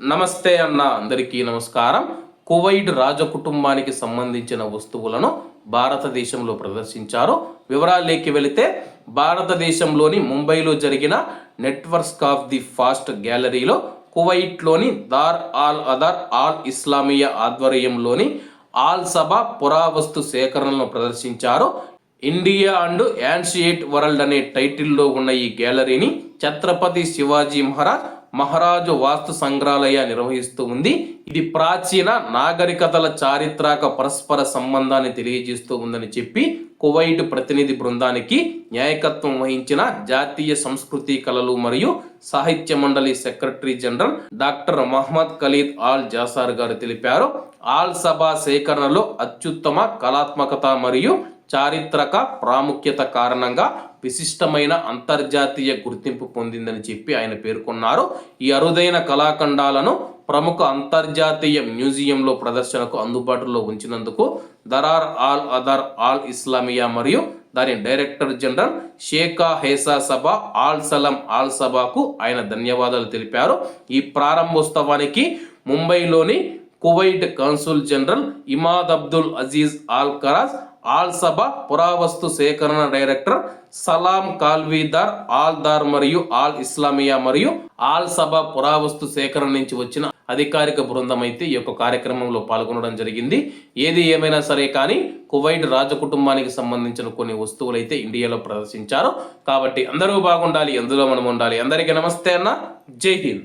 నమస్తే అన్న అందరికీ నమస్కారం. కువైట్ రాజకుటుంబానికి సంబంధించిన వస్తువులను భారతదేశంలో ప్రదర్శించారు. వివరాలేకి వెళితే భారతదేశంలోని ముంబైలో జరిగిన నెట్వర్క్స్ ఆఫ్ ది ఫాస్ట్ గ్యాలరీలో కువైట్లోని Dar al Athar al Islamiyyah ఆధ్వర్యంలోని ఆల్ సభ పురావస్తు సేకరణలను ప్రదర్శించారు. ఇండియా అండ్ యాన్షియేట్ వరల్డ్ అనే టైటిల్లో ఉన్న ఈ గ్యాలరీని ఛత్రపతి శివాజీ మహారాజ్ మహారాజు వాస్తు సంగ్రహాలయ నిర్వహిస్తూ ఉంది. ఇది ప్రాచీన నాగరికతల చారిత్రక పరస్పర సంబంధాన్ని తెలియజేస్తూ ఉందని చెప్పి కువైట్ ప్రతినిధి బృందానికి న్యాయకత్వం వహించిన జాతీయ సంస్కృతి కళలు మరియు సాహిత్య మండలి secretary general doctor Mohammad Khalid al Jassar గారు తెలిపారు. ఆల్ సభా సేకరణలో అత్యుత్తమ కళాత్మకత మరియు చారిత్రక ప్రాముఖ్యత కారణంగా విశిష్టమైన అంతర్జాతీయ గుర్తింపు పొందిందని చెప్పి ఆయన పేర్కొన్నారు. ఈ అరుదైన కళాఖండాలను ప్రముఖ అంతర్జాతీయ మ్యూజియంలో ప్రదర్శనకు అందుబాటులో ఉంచినందుకు Dar al Athar al Islamiyyah మరియు దాని డైరెక్టర్ జనరల్ షేకా హేసా సభ ఆల్ సలం ఆల్ సభకు ఆయన ధన్యవాదాలు తెలిపారు. ఈ ప్రారంభోత్సవానికి ముంబైలోని Kuwait consul general Imad Abdul Aziz al Kharaj al Sabah పురావస్తు సేకరణ డైరెక్టర్ సలాం కాల్వీదార్ ఆల్ దార్ మరియు ఆల్ ఇస్లామియా మరియు ఆల్ సభ పురావస్తు సేకరణ నుంచి వచ్చిన అధికారిక బృందం అయితే ఈ యొక్క కార్యక్రమంలో పాల్గొనడం జరిగింది. ఏది ఏమైనా సరే కానీ కువైట్ రాజకుటుంబానికి సంబంధించిన కొన్ని వస్తువులు అయితే ఇండియాలో ప్రదర్శించారు. కాబట్టి అందరూ బాగుండాలి ఎందులో మనం ఉండాలి? అందరికీ నమస్తే అన్న. జై హింద్.